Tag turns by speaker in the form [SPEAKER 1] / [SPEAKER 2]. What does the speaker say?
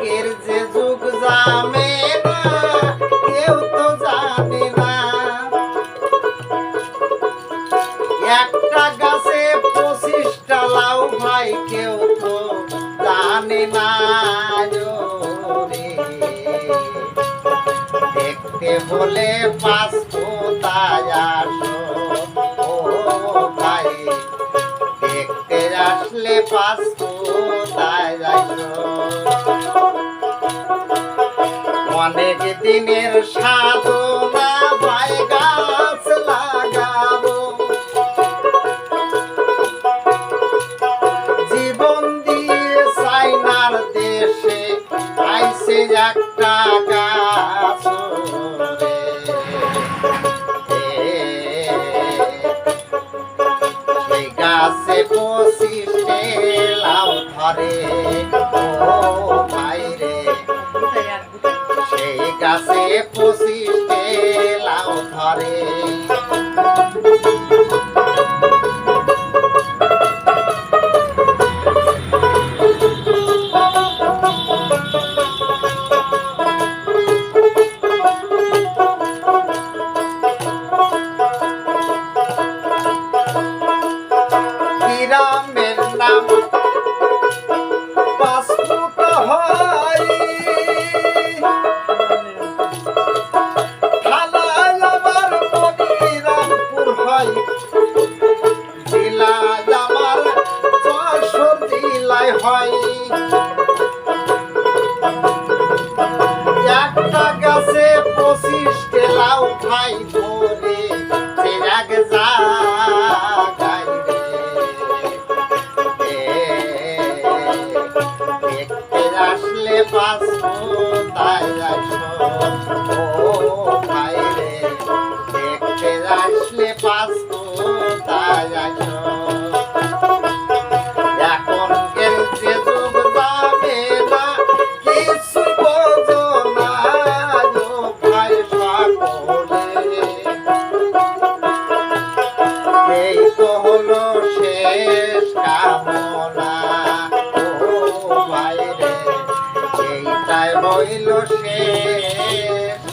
[SPEAKER 1] আগের জামে না, কেউ তো জানে না। একটা গাছে লাউ ভাই, কেউ তো জানে না। দেখতে হলে পাঁচ কোথায় আসো ভাই। দেখতে আসলে পাঁচ কোথায় অনেক দিনের সাধনা ভাই গাছ লাগাবো জীবন দিয়ে চাইনার দেশে আইসে একটা গাছ গাছে পঁচিশে লাউ ধরে পঁচিশে লাউ ধরে গ্রামের নাম জেলায় হয়। একটা গাছে পঁচিশ লাউ খাই ধরে সে এক জায়গায় দেখতে আসলে পাঁচ তাই আসো আসলে পাঁচ শেষ কামনা ও বাইরে এইটাই বইল শেষ